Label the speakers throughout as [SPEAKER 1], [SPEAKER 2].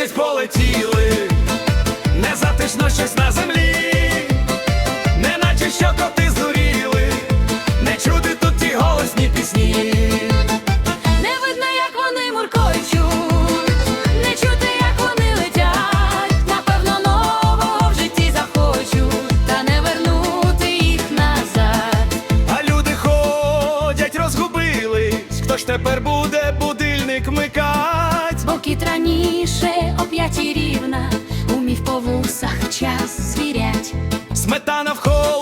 [SPEAKER 1] місяць полетіли, незатишно щось на землі, неначе що коти здуріли, не чути тут ті голосні пісні,
[SPEAKER 2] не видно, як вони муркочуть, не чути, як вони летять. Напевно, нового в житті захочу, та не вернути їх назад.
[SPEAKER 1] А люди ходять, розгубились, тепер буде?
[SPEAKER 2] раніше о п'ятій рівна, умів по вусах час звірять.
[SPEAKER 1] Сметана в холод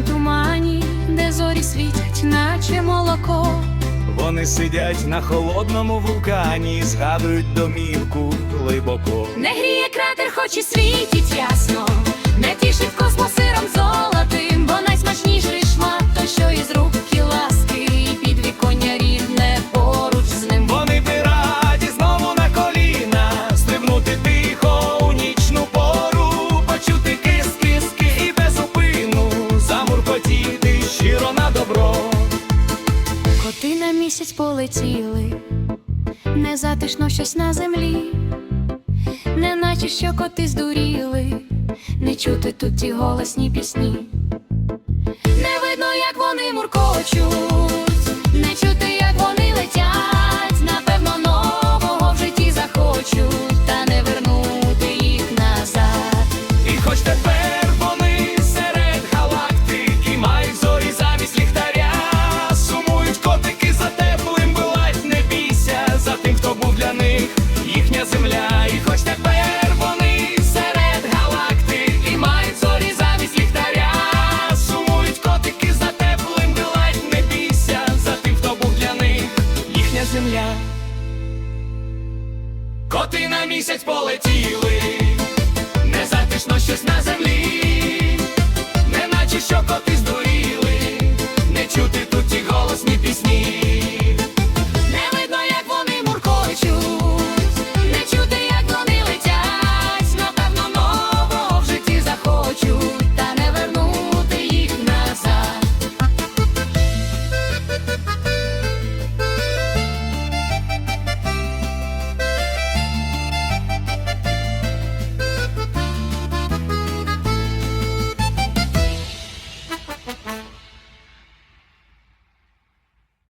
[SPEAKER 2] тінь тумані, де зорі світять, наче молоко.
[SPEAKER 1] Вони сидять на холодному вулкані, згадують домівку глибоко.
[SPEAKER 2] Не гріє кратер, хоч і світить ясно.
[SPEAKER 1] щиро на добро.
[SPEAKER 2] Коти на місяць полетіли, незатишно щось на землі, неначе що коти здуріли, не чути тут ті голосні пісні. Не видно, як вони муркочуть.
[SPEAKER 1] життя, коти на місяць полетіли, незатишно щось назад.